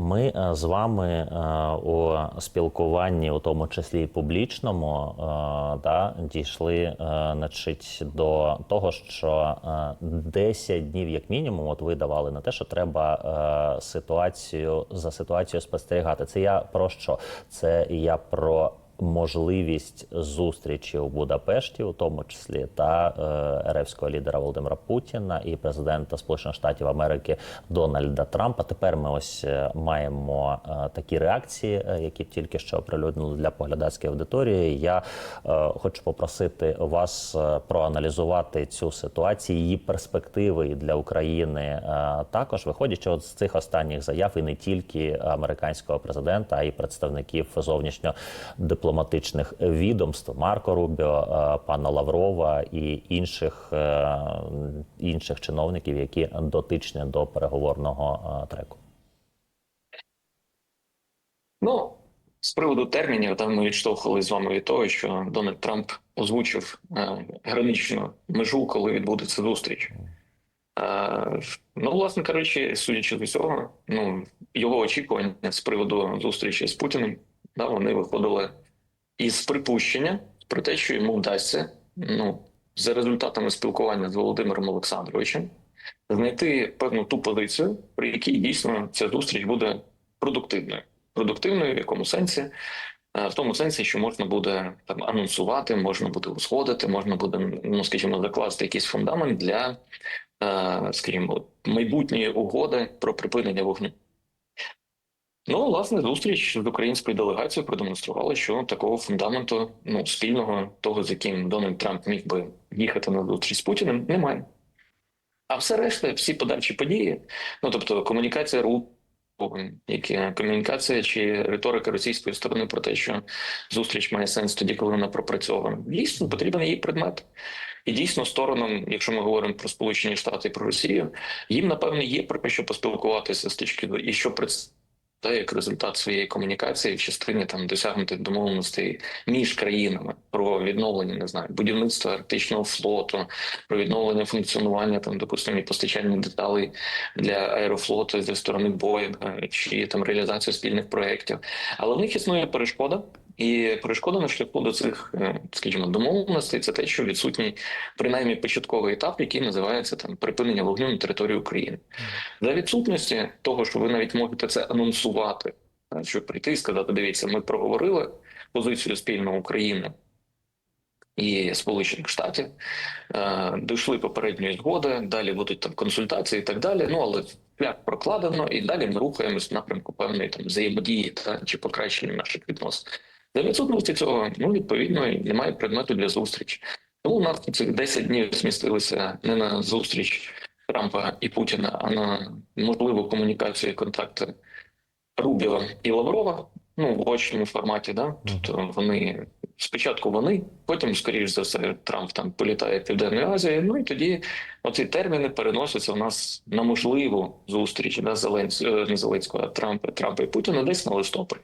Ми е, з вами е, у спілкуванні, у тому числі і публічному, да, дійшли е, значить, до того, що е, 10 днів, як мінімум, от ви давали на те, що треба ситуацію за ситуацією спостерігати. Це я про що? Це я про можливість зустрічі у Будапешті, у тому числі та е, еревського лідера Володимира Путіна і президента Сполучених Штатів Америки Дональда Трампа. Тепер ми ось е, маємо е, такі реакції, е, які тільки що оприлюднили для поглядацької аудиторії. Я е, хочу попросити вас е, проаналізувати цю ситуацію, її перспективи для України е, також виходячи от з цих останніх заяв, і не тільки американського президента, а й представників зовнішньодипломатичних відомств Марко Рубіо, е, пана Лаврова і інших, е, інших чиновників, які дотичні до переговорного е, треку. Ну, з приводу термінів, там ми відштовхували з вами від того, що Дональд Трамп озвучив граничну межу, коли відбудеться зустріч. Ну, власне кажучи, судячи з усього, ну, його очікування з приводу зустрічі з Путіним, да, вони виходили із припущення про те, що йому вдасться, ну, за результатами спілкування з Володимиром Олександровичем, знайти певну ту позицію, при якій дійсно ця зустріч буде продуктивною. Продуктивною в якому сенсі? Е, В тому сенсі, що можна буде там анонсувати, можна буде узгодити, можна буде, ну скажімо, закласти якийсь фундамент для, е, скажімо, майбутньої угоди про припинення вогню. Ну, власне, зустріч з українською делегацією продемонструвала, що такого фундаменту ну, спільного, того, з яким Дональд Трамп міг би їхати на зустріч з Путіним, немає. А все решта, всі подальші події, ну тобто комунікація РУ, які комунікація чи риторика російської сторони про те, що зустріч має сенс тоді, коли вона пропрацьована. Дійсно, потрібен її предмет. І дійсно, сторонам, якщо ми говоримо про Сполучені Штати і про Росію, їм напевне є про що поспілкуватися з точки і що представляє як результат своєї комунікації в частині там досягнутих домовленостей між країнами про відновлення, не знаю, будівництва арктичного флоту, про відновлення функціонування там, допустимо, і постачання деталей для аерофлоту зі сторони Боїнга чи там реалізацію спільних проєктів. Але в них існує перешкода. І перешкода на шляху до цих, е, скажімо, домовленостей це те, що відсутній принаймні початковий етап, який називається там припинення вогню на території України. За відсутності того, що ви навіть можете це анонсувати, е, щоб прийти і сказати: дивіться, ми проговорили позицію спільно України і Сполучених Штатів, е, дійшли попередньої згоди, далі будуть там консультації і так далі. Ну але шлях прокладено, і далі ми рухаємось в напрямку певної там взаємодії та чи покращення наших відносин. За відсутності цього, ну відповідно, немає предмету для зустрічі. Тому у нас цих 10 днів змістилися не на зустріч Трампа і Путіна, а на можливу комунікацію і контакти Рубіва і Лаврова. Ну в очному форматі, да тобто вони спочатку вони, потім, скоріш за все, Трамп там політає в Південну Азію. Ну і тоді оці терміни переносяться у нас на можливу зустріч да, Зеленсь... е, не Зеленського, а Трампа, Трампа і Путіна десь на листопад.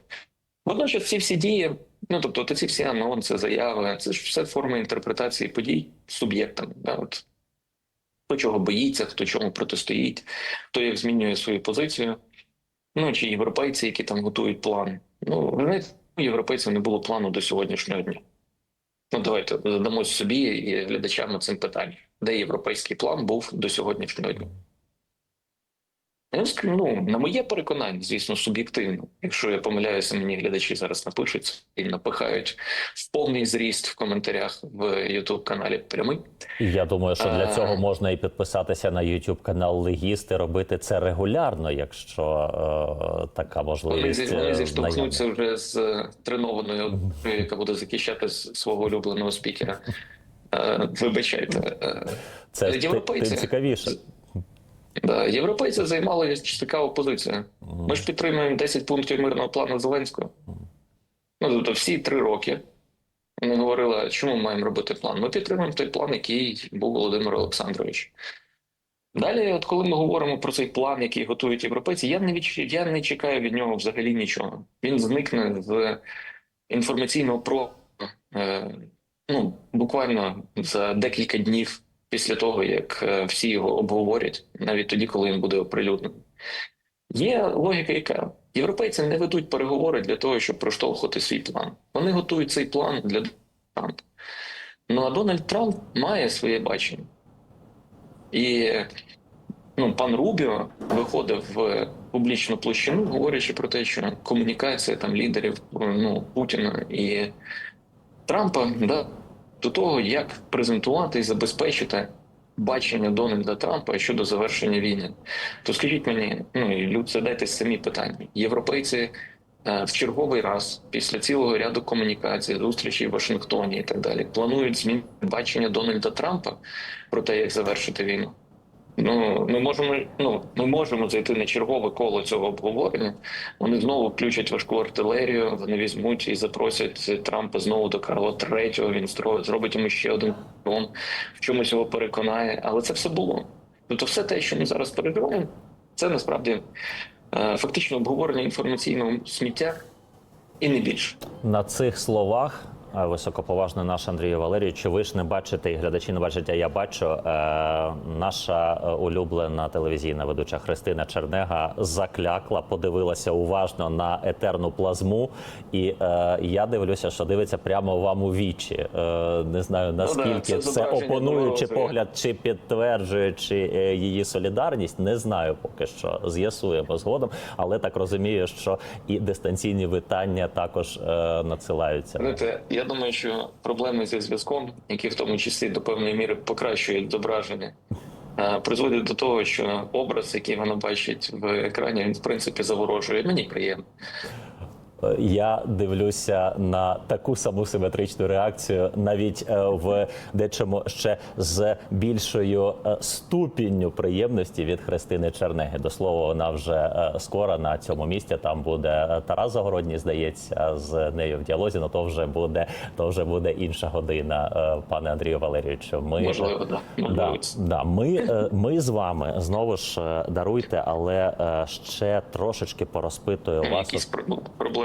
Водночас ці всі дії, ну тобто, ці всі анонси, заяви, це ж все форми інтерпретації подій суб'єктами. Да, от. Хто чого боїться, хто чому протистоїть, хто як змінює свою позицію. Ну чи європейці, які там готують план. Ну, ви знаєте, у європейців не було плану до сьогоднішнього дня. Ну, давайте задамо собі і глядачам цим питанням, де європейський план був до сьогоднішнього дня. Ну, на моє переконання, звісно, суб'єктивно. Якщо я помиляюся, мені глядачі зараз напишуть і напихають в повний зріст в коментарях в youtube каналі прямий. Я думаю, що для цього можна і підписатися на YouTube канал Легіст і робити це регулярно, якщо е, така Вони, можливість. вони е, зіштовхнуться вже з тренованою, яка буде захищати свого улюбленого спікера. Е, Вибачайте. Е, Це європейці. тим цікавіше. Да, європейці займали цікаву позицію. Ми ж підтримуємо 10 пунктів мирного плану Зеленського. Ну, тобто всі три роки вони говорили, чому ми маємо робити план? Ми підтримуємо той план, який був Володимир Олександрович. Далі, от коли ми говоримо про цей план, який готують європейці, я не відч... я не чекаю від нього взагалі нічого. Він зникне з інформаційного про е, ну, буквально за декілька днів після того, як е, всі його обговорять, навіть тоді, коли він буде оприлюднений. Є логіка, яка Європейці не ведуть переговори для того, щоб проштовхувати свій план. Вони готують цей план для Трампа. Ну а Дональд Трамп має своє бачення. І ну, пан Рубіо виходив в публічну площину, говорячи про те, що комунікація там лідерів ну, Путіна і Трампа да, до того, як презентувати і забезпечити бачення Дональда Трампа щодо завершення війни. То скажіть мені, ну і люд, задайте самі питання. Європейці е, в черговий раз після цілого ряду комунікацій, зустрічей в Вашингтоні і так далі планують змінити бачення Дональда Трампа про те, як завершити війну. Ну, ми можемо, ну, ми можемо зайти на чергове коло цього обговорення. Вони знову включать важку артилерію, вони візьмуть і запросять Трампа знову до Карла III, Він зробить йому ще один трон, в чомусь його переконає. Але це все було. Тобто, все те, що ми зараз переживаємо, це насправді е, фактично обговорення інформаційного сміття і не більше. На цих словах високоповажний наш Андрій Валерійович, ви ж не бачите, і глядачі не бачать, а я бачу. Е, наша е, улюблена телевізійна ведуча Христина Чернега заклякла, подивилася уважно на етерну плазму, і е, я дивлюся, що дивиться прямо вам у вічі. Не знаю наскільки Ну це це, зображення опонує, чи розові. погляд, чи підтверджує, чи е, її солідарність. Не знаю поки що. З'ясуємо згодом, але так розумію, що і дистанційні вітання також надсилаються. Знаєте, я думаю, що проблеми зі зв'язком, які в тому числі до певної міри покращують зображення, е, призводять до того, що образ, який вона бачить в екрані, він в принципі заворожує. Мені приємно. Я дивлюся на таку саму симетричну реакцію, навіть е, в дечому ще з більшою е, ступінню приємності від Христини Чернеги. До слова, вона вже е, скоро на цьому місці. Там буде Тарас Загородній, здається, з нею в діалозі. Ну то вже буде то вже буде інша година, пане Андрію Валерійовичу. Ми Можливо, да. Да, да, ми, ми з вами знову ж даруйте, але ще трошечки порозпитую вас. Якісь про-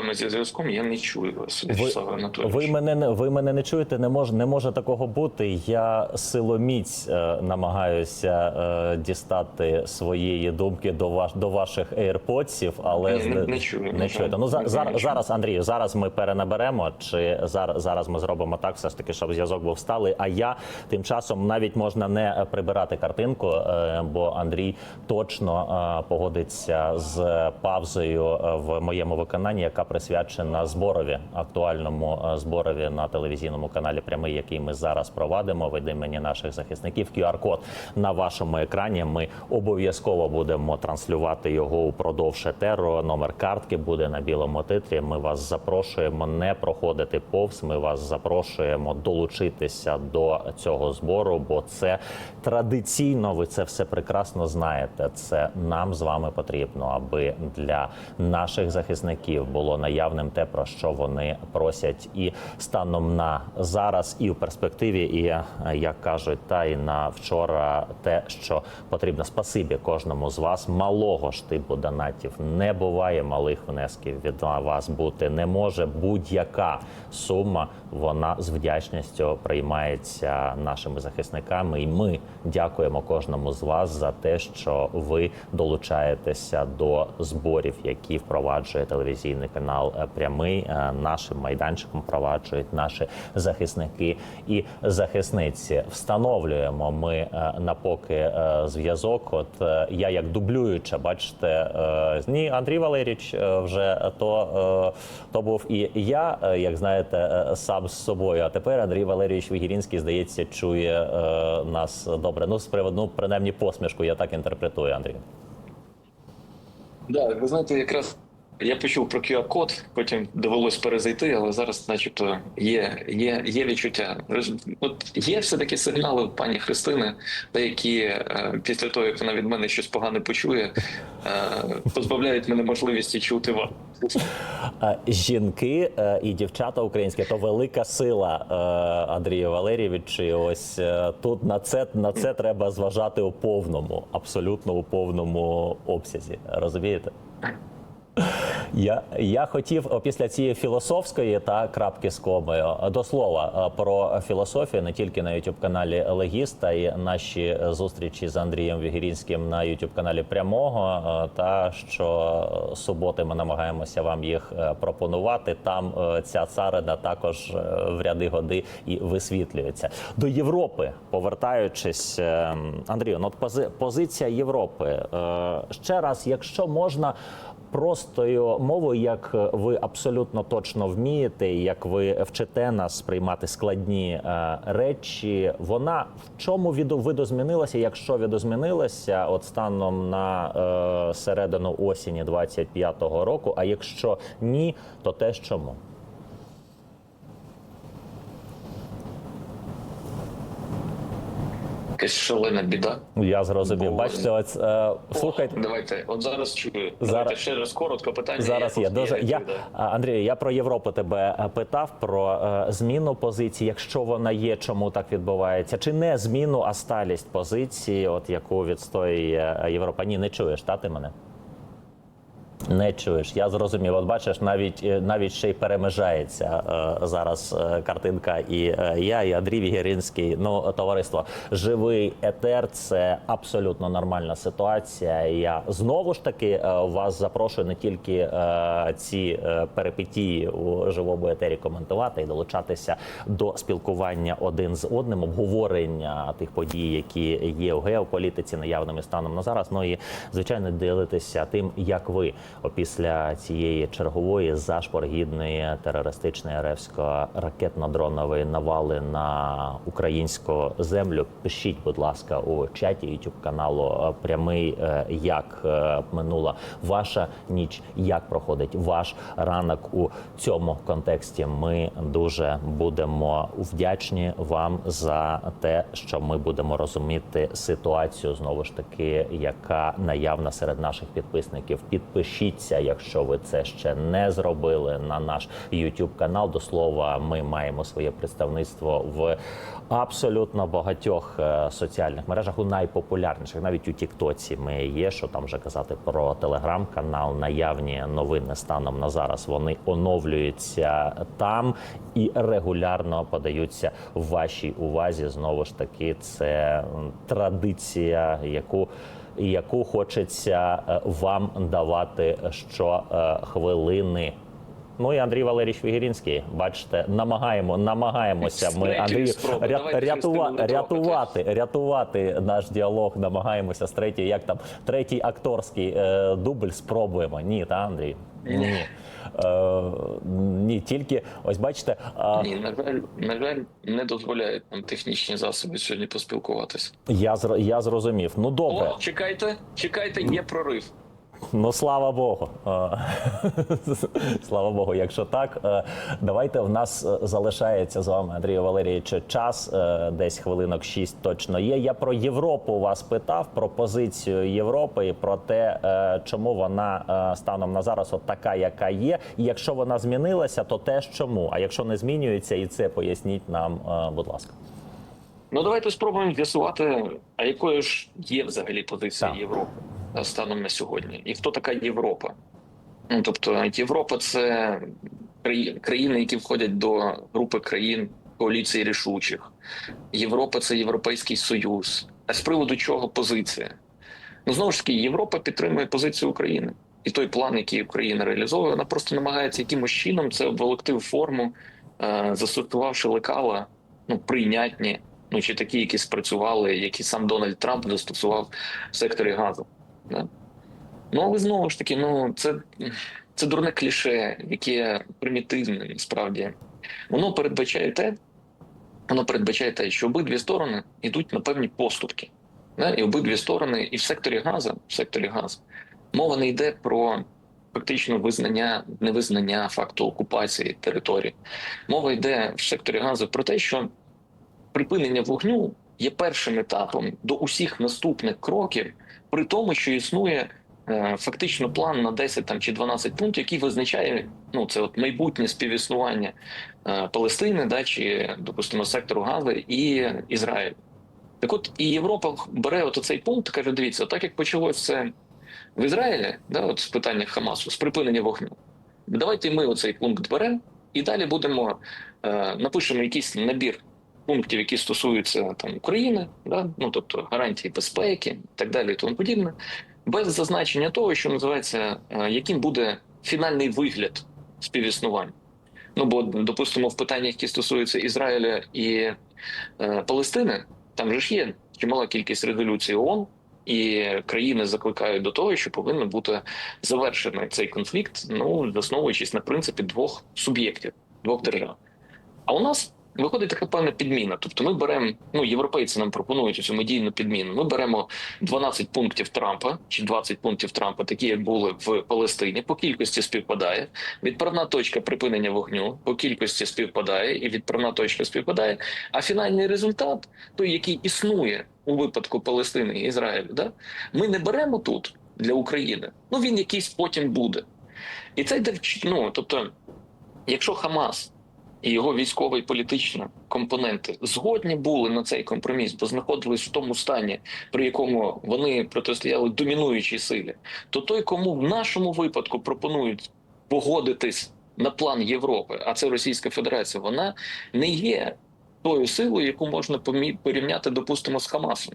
проблеми зі зв'язком я не чую вас, Анатолійович. ви мене не ви мене не чуєте. Не може не може такого бути. Я силоміць е, намагаюся е, дістати своєї думки до ваш до ваших AirPodsів, але з- не- не чую, Не чуєте. Ну за, Не зараз. Андрію, зараз ми перенаберемо. Чи зараз зараз ми зробимо так, все ж таки, щоб зв'язок був сталий. А я тим часом навіть можна не прибирати картинку, е, бо Андрій точно е, погодиться з павзою е, в моєму виконанні, яка присвячена зборові актуальному е, зборові на телевізійному каналі Прямий, який ми зараз провадимо від імені наших захисників. QR-код на вашому екрані. Ми обов'язково будемо транслювати його упродовж етеру. Номер картки буде на білому титрі. Ми вас запрошуємо не проходити повз. Ми вас запрошуємо долучитися до цього збору, бо це традиційно. Ви це все прекрасно знаєте. Це нам з вами потрібно, аби для наших захисників було наявним те, про що вони просять, і станом на зараз, і в перспективі, і е, як кажуть, та й на вчора, те, що потрібно. Спасибі кожному з вас. Малого штибу донатів не буває малих внесків від вас бути не може. Будь-яка сума вона з вдячністю приймається нашими захисниками, і ми дякуємо кожному з вас за те, що ви долучаєтеся до зборів, які впроваджує телевізійний канал е, прямий. Е, Нашим майданчиком впроваджують наші захисники і захисниці. Встановлюємо ми е, напоки е, зв'язок. От я як дублююча, бачите, ні, Андрій Валерійович вже то, то був і я, як знаєте, сам з собою. А тепер Андрій Валерійович Вігірінський, здається, чує нас добре. Ну, з приводу, ну, принаймні, посмішку я так інтерпретую, Андрій. Да, ви знаєте, якраз я почув про QR-код, потім довелось перезайти, але зараз, начебто, є, є, є відчуття. От є все-таки сигнали пані Христини, деякі е, після того, як вона від мене щось погане почує, е, позбавляють мене можливості чути вас. Е, Жінки е, і дівчата українські то велика сила Андрію Валерійовичу. Ось тут на це на це треба зважати у повному, абсолютно у повному обсязі. Розумієте? Я, я хотів після цієї філософської та крапки з комою до слова про філософію не тільки на youtube каналі Легіста і наші е, зустрічі з Андрієм Вігірінським на youtube каналі Прямого. Та що суботи ми намагаємося вам їх е, пропонувати. Там е, ця царина також е, в ряди годи і висвітлюється. До Європи повертаючись, е, Андрію, ну от пози- позиція Європи ще раз, якщо можна простою мовою, як ви абсолютно точно вмієте, як ви вчите нас приймати складні е, речі, вона в чому видозмінилася, якщо відозмінилася, от станом на е, середину осені 25-го року. А якщо ні, то теж чому? Якась шалена біда. Я зрозумів. Бо- Бачите, ось е, слухайте. Давайте, от зараз чую. Зараз- Давайте ще раз коротко питання. Зараз я є дуже я відповідаю. Андрію. Я про Європу тебе е, питав про е, зміну позиції, якщо вона є, чому так відбувається, чи не зміну, а сталість позиції, от яку відстоює е, Європа. Ні, не чуєш, та ти мене? Не чуєш, я зрозумів. От бачиш, навіть е, навіть ще й перемежається е, зараз е, картинка. І е, я, і Андрій Вігеринський. Ну, товариство, живий етер це абсолютно нормальна ситуація. Я знову ж таки е, вас запрошую не тільки е, ці е, перипетії у живому етері коментувати і долучатися до спілкування один з одним, обговорення тих подій, які є у геополітиці наявними станом на зараз. Ну і звичайно ділитися тим, як ви після цієї чергової зашпоргідної терористичної ревсько-ракетно-дронової навали на українську землю. Пишіть, будь ласка, у чаті youtube каналу е, прямий, е, як е, минула ваша ніч, як проходить ваш ранок у цьому контексті. Ми дуже будемо вдячні вам за те, що ми будемо розуміти ситуацію знову ж таки, яка наявна серед наших підписників. Підпишіться, якщо ви це ще не зробили на наш YouTube канал. До слова, ми маємо своє представництво в абсолютно багатьох е, соціальних мережах, у найпопулярніших, навіть у Тіктоці. Ми є. Що там вже казати про телеграм-канал, наявні новини станом на зараз. Вони оновлюються там і регулярно подаються вашій увазі. Знову ж таки, це традиція, яку яку хочеться е, вам давати щохвилини. Ну і Андрій Валерійович Вігірінський, бачите, намагаємо, намагаємося. Ми Андрій ря, рятува, рятувати, рятувати наш діалог. Намагаємося з третій, як там третій акторський е, дубль спробуємо. Ні, та Андрій? Ні. Е, ні, тільки ось бачите, А... Ні, на жаль, на жаль, не дозволяють нам технічні засоби сьогодні поспілкуватися. я зро- я зрозумів. Ну добре. О, чекайте, чекайте, є прорив. Ну, слава Богу. Слава Богу, якщо так, е, давайте в нас е, залишається з вами, Андрію Валерійовичу, час е, десь хвилинок 6 точно є. Я про Європу вас питав, про позицію Європи і про те, чому вона станом на зараз от така, яка є. І якщо вона змінилася, то теж чому. А якщо не змінюється, і це поясніть нам, будь ласка. Ну давайте спробуємо з'ясувати, а якою ж є взагалі позиція Так. Європи станом на сьогодні, і хто така Європа? Ну тобто Європа це країни, які входять до групи країн коаліції рішучих. Європа це Європейський Союз. А з приводу чого позиція? Ну знову ж таки, Європа підтримує позицію України. І той план, який Україна реалізовує, вона просто намагається якимось чином це обволокти в форму, е, застосувавши лекала, ну прийнятні, ну чи такі, які спрацювали, які сам Дональд Трамп застосував в секторі газу. Да? Ну але знову ж таки, ну це, це дурне кліше, яке примітивне насправді. Воно передбачає те, воно передбачає те, що обидві сторони йдуть на певні поступки. Да? І обидві сторони, і в секторі газу, в секторі газу, мова не йде про фактично визнання, невизнання факту окупації території. Мова йде в секторі газу про те, що припинення вогню є першим етапом до усіх наступних кроків, при тому, що існує е, фактично план на 10 там чи 12 пунктів, який визначає ну це от майбутнє співіснування е, Палестини, да чи допустимо сектору Гази і Ізраїль. Так от і Європа бере от цей пункт, каже: дивіться, так як почалося це в Ізраїлі, да, от з питання Хамасу, з припинення вогню. Давайте ми оцей пункт беремо і далі будемо е, напишемо якийсь набір пунктів, які стосуються там України, да, ну тобто гарантії безпеки і так далі, і тому подібне, без зазначення того, що називається, е, яким буде фінальний вигляд співіснування. Ну бо допустимо, в питаннях, які стосуються Ізраїля і е, Палестини, там же ж є чимала кількість резолюцій ООН, і країни закликають до того, що повинен бути завершений цей конфлікт, ну засновуючись на принципі двох суб'єктів, двох держав. А у нас виходить така певна підміна. Тобто, ми беремо, ну європейці нам пропонують цю медійну підміну. Ми беремо 12 пунктів Трампа чи 20 пунктів Трампа, такі як були в Палестині, по кількості співпадає. Відправна точка припинення вогню по кількості співпадає, і відправна точка співпадає. А фінальний результат, той, який існує у випадку Палестини і Ізраїлю, да, ми не беремо тут для України. Ну він якийсь потім буде. І це ну, тобто, якщо Хамас і його військова і політична компоненти згодні були на цей компроміс, бо знаходились в тому стані, при якому вони протистояли домінуючій силі, то той, кому в нашому випадку пропонують погодитись на план Європи, а це Російська Федерація, вона не є тою силою, яку можна порівняти, допустимо, з Хамасом.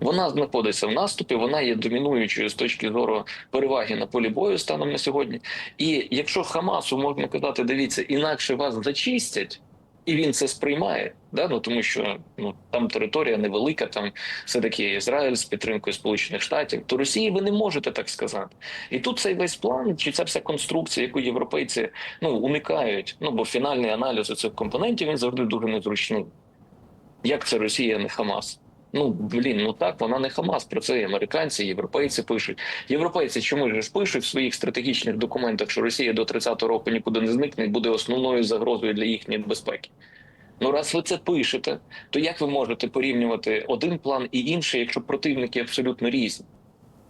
Вона знаходиться в наступі, вона є домінуючою з точки зору переваги на полі бою станом на сьогодні. І якщо Хамасу можна казати, дивіться, інакше вас зачистять, і він це сприймає, да? ну тому що ну там територія невелика, там все таки Ізраїль з підтримкою Сполучених Штатів, то Росії ви не можете так сказати. І тут цей весь план, чи ця вся конструкція, яку європейці ну уникають. Ну бо фінальний аналіз цих компонентів він завжди дуже незручний. Як це Росія, а не Хамас? Ну блін, ну так вона не Хамас. Про це і американці, і європейці пишуть. Європейці чому ж пишуть в своїх стратегічних документах, що Росія до 30-го року нікуди не зникне буде основною загрозою для їхньої безпеки. Ну, раз ви це пишете, то як ви можете порівнювати один план і інший, якщо противники абсолютно різні?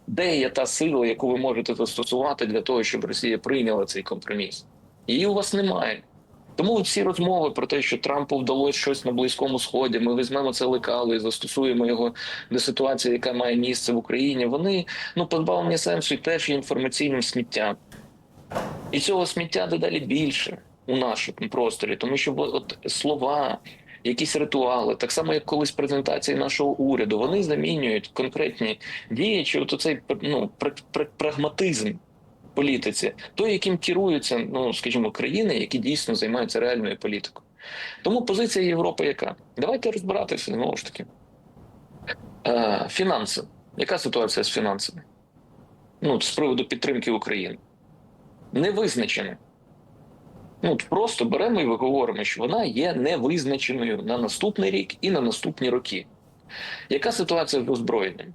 Де є та сила, яку ви можете застосувати для того, щоб Росія прийняла цей компроміс? Її у вас немає. Тому всі розмови про те, що Трампу вдалося щось на близькому сході, ми візьмемо це лекало і застосуємо його до ситуації, яка має місце в Україні. Вони ну позбавлені сенсу і теж є інформаційним сміттям. І цього сміття дедалі більше у нашому просторі, тому що от слова, якісь ритуали, так само як колись презентації нашого уряду, вони замінюють конкретні дії, чи от цей ну, пр- пр- прагматизм політиці, той, яким керуються, ну скажімо, країни, які дійсно займаються реальною політикою. Тому позиція Європи яка? Давайте розбиратися знову ж таки. Е, фінанси. Яка ситуація з фінансами? Ну, з приводу підтримки України. Не визначена. Ну, просто беремо і говоримо, що вона є невизначеною на наступний рік і на наступні роки. Яка ситуація з озброєнням?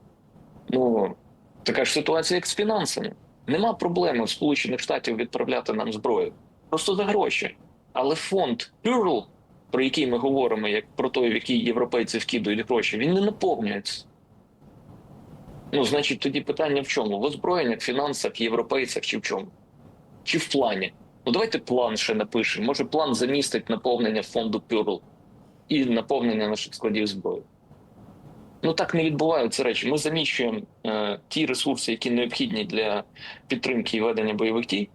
Ну, така ж ситуація, як з фінансами. Нема проблеми в Сполучених Штатів відправляти нам зброю. Просто за гроші. Але фонд Plural, про який ми говоримо, як про той, в який європейці вкидують гроші, він не наповнюється. Ну, значить, тоді питання в чому? В озброєннях, фінансах, європейцях чи в чому? Чи в плані? Ну давайте план ще напишемо. Може, план замістить наповнення фонду Plural і наповнення наших складів зброї. Ну так не відбуваються речі. Ми заміщуємо е, ті ресурси, які необхідні для підтримки і ведення бойових дій,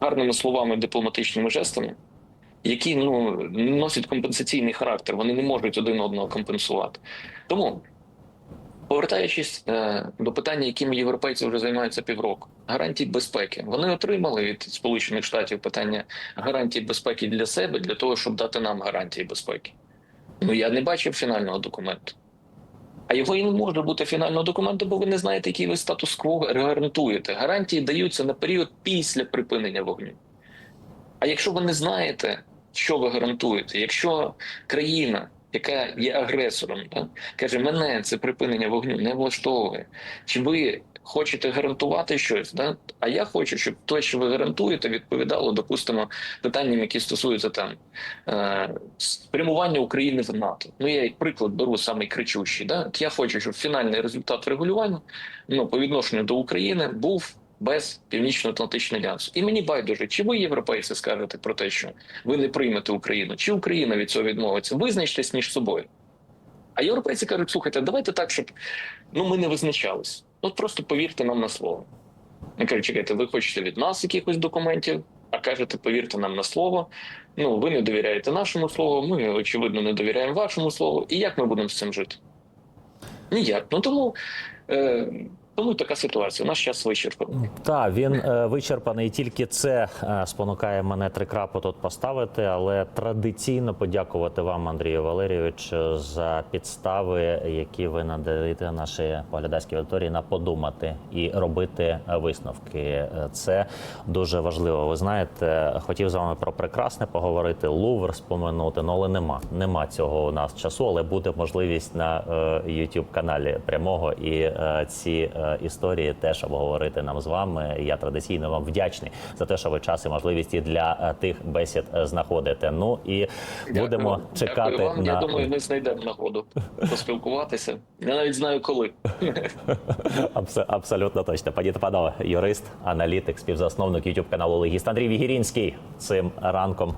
гарними словами, дипломатичними жестами, які ну носять компенсаційний характер. Вони не можуть один одного компенсувати. Тому, повертаючись е, до питання, якими європейці вже займаються півроку, гарантії безпеки. Вони отримали від Сполучених Штатів питання гарантій безпеки для себе, для того, щоб дати нам гарантії безпеки. Ну я не бачив фінального документу. А його і не може бути фінального документу, бо ви не знаєте, який ви статус-кво гарантуєте. Гарантії даються на період після припинення вогню. А якщо ви не знаєте, що ви гарантуєте, якщо країна, яка є агресором, так, каже, мене це припинення вогню не влаштовує, чи ви хочете гарантувати щось, да? а я хочу, щоб те, що ви гарантуєте, відповідало, допустимо, питанням, які стосуються там е, спрямування України в НАТО. Ну я як приклад беру самий кричущий. Да? Я хочу, щоб фінальний результат врегулювання ну, по відношенню до України був без північно-атлантичного альянсу. І мені байдуже, чи ви, європейці, скажете про те, що ви не приймете Україну, чи Україна від цього відмовиться? Визначтесь між собою. А європейці кажуть, слухайте, давайте так, щоб ну ми не визначались. От просто повірте нам на слово. Я кажу, чекайте, ви хочете від нас якихось документів, а кажете, повірте нам на слово. Ну, ви не довіряєте нашому слову, ми, очевидно, не довіряємо вашому слову. І як ми будемо з цим жити? Ніяк. Ну тому, е, тому така ситуація. Наш час вичерпаний. Так, він е, вичерпаний. Тільки це е, спонукає мене три крапи тут поставити. Але традиційно подякувати вам, Андрію Валерійовичу, за підстави, які ви надаєте нашій поглядацькій аудиторії на подумати і робити е, висновки. Е, Це дуже важливо. Ви знаєте, хотів з вами про прекрасне поговорити, Лувр споминути, ну але нема. Нема цього у нас часу, але буде можливість на youtube каналі прямого і е, ці е, історії теж обговорити нам з вами. Я традиційно вам вдячний за те, що ви час і можливість і для е, тих бесід е, знаходите. Ну і будемо чекати Дякую вам. на Я думаю, ми знайдемо нагоду поспілкуватися. Я навіть знаю коли. Абс- абсолютно точно. Пані та панове, юрист, аналітик, співзасновник youtube каналу Легіст Андрій Вігірінський цим ранком